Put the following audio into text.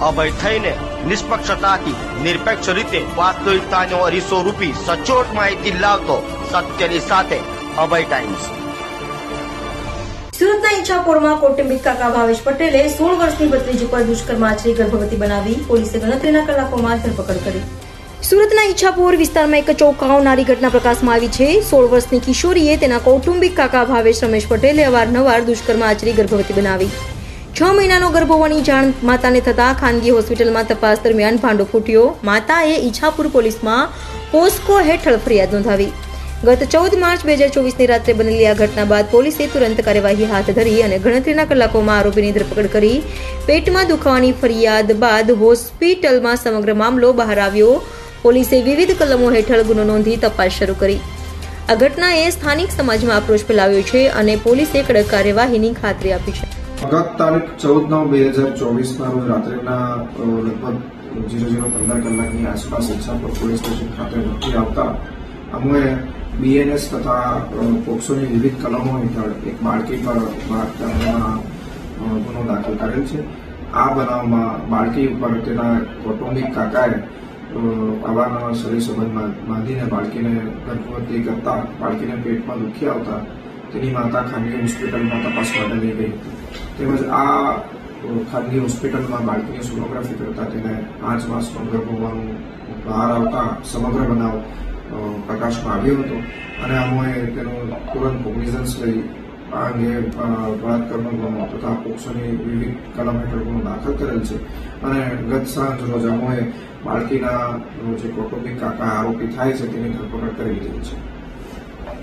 અભય થઈને નિષ્પક્ષતાથી, નિરપેક્ષ રીતે વાસ્તવિકતાનો અરીસો રૂપી સચોટ માહિતી લાવતો સત્યની સાથે અભય ટાઈમ્સ સુરતના ઈચ્છાપોરમાં કૌટુંબિક કાકા ભાવેશ પટેલે સોળ વર્ષની ભત્રીજ ઉપર દુષ્કર્મ આચરી ગર્ભવતી બનાવી પોલીસે ગણતરીના કલાકોમાં ધરપકડ કરી. સુરતના ઈચ્છાપોર વિસ્તારમાં એક ચોંકાવનારી ઘટના પ્રકાશમાં આવી છે. સોળ વર્ષની કિશોરીએ તેના કૌટુંબિક કાકા ભાવેશ રમેશ પટેલે અવારનવાર દુષ્કર્મ આચરી ગર્ભવતી બનાવી. છ મહિનાનો ગર્ભ હોવાની જાણ માતાને થતા ખાનગી હોસ્પિટલમાં તપાસ દરમિયાન ભાંડો ફૂટ્યો. માતાએ ઈચ્છાપુર પોલીસમાં પોસ્કો હેઠળ ફરિયાદ નોંધાવી. ગત ચૌદ માર્ચ બે હજાર ચોવીસની રાત્રે બનેલી આ ઘટના બાદ પોલીસે તુરંત કાર્યવાહી હાથ ધરી અને ગણતરીના કલાકોમાં આરોપીની ધરપકડ કરી. પેટમાં દુખાવાની ફરિયાદ બાદ હોસ્પિટલમાં સમગ્ર મામલો બહાર આવ્યો. પોલીસે વિવિધ કલમો હેઠળ ગુનો નોંધી તપાસ શરૂ કરી. આ ઘટનાએ સ્થાનિક સમાજમાં આક્રોશ ફેલાવ્યો છે અને પોલીસે કડક કાર્યવાહીની ખાતરી આપી છે. ગત તારીખ ચૌદ નવ બે હજાર ચોવીસના રોજ રાત્રિના લગભગ ઝીરો ઝીરો પંદર કલાકની આસપાસ ઈચ્છાપુર પોલીસ સ્ટેશન ખાતે નોંધી આવતા અમે બીએનએસ તથા પોક્સોની વિવિધ કલમો હેઠળ એક બાળકી પર બળાત્કારના ગુનો દાખલ કરેલ છે. આ બનાવમાં બાળકી ઉપર તેના કૌટુંબિક કાકાએ અવારનવાર શરીર સંબંધ બાંધીને બાળકીને ગર્ભવતી કરતા બાળકીને પેટમાં દુખી આવતા તેની માતા ખાનગી હોસ્પિટલમાં તપાસ માટે લઈ ગઈ તેમજ આ ખાનગી હોસ્પિટલમાં બાળકીની સોનોગ્રાફી કરતા તેને પાંચ માસનો ગર્ભ હોવાનું બહાર આવતા સમગ્ર બનાવ પ્રકાશમાં આવ્યો હતો. અને અમે તેનું તુરંત કોગ્નિઝન્સ લઈ આ અંગે બળાત્કારનો ગુનો તથા પોક્સોની વિવિધ કલમ હેઠળ ગુનો દાખલ કરેલ છે. અને ગત સાંજ રોજ અમોએ બાળકીના જે કૌટુંબિક કાકા આરોપી થાય છે તેની ધરપકડ કરી દીધી છે.